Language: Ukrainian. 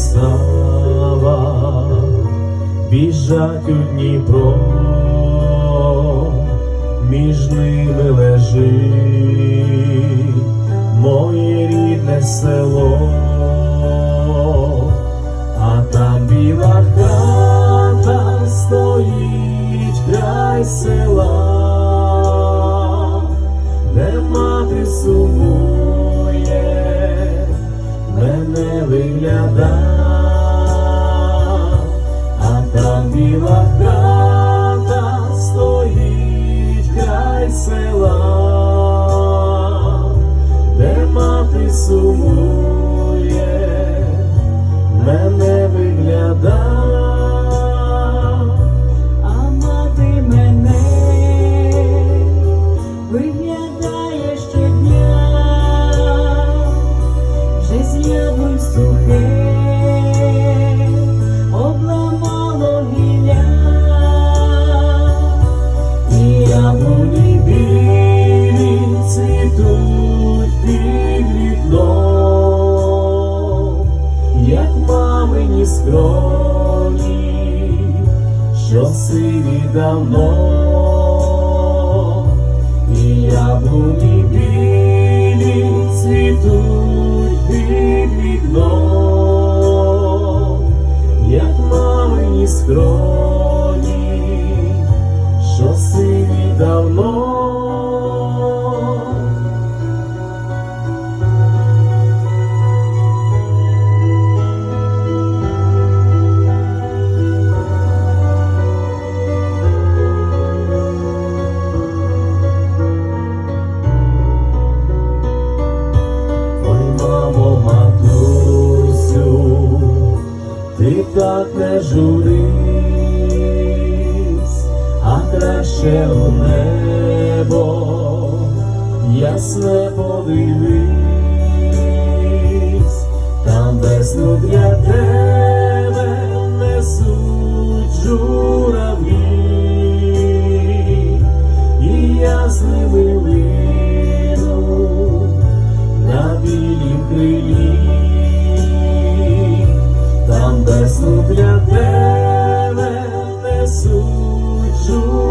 Стала біжать у Дніпро, між ними лежить моє рідне село, а там біла хата стоїть край села, де мати сумує. Мене виглядає там стоїть край села, де мати сумує, цвітуть під вікном, як мамині скроні, що сиві давно, і яблуні білі цвітуть під вікном, як мамині скроні, що сиві давно. Так не журись, а краще у небо. Ясне подивись, там весну для тебе весну для тебе не журавлі,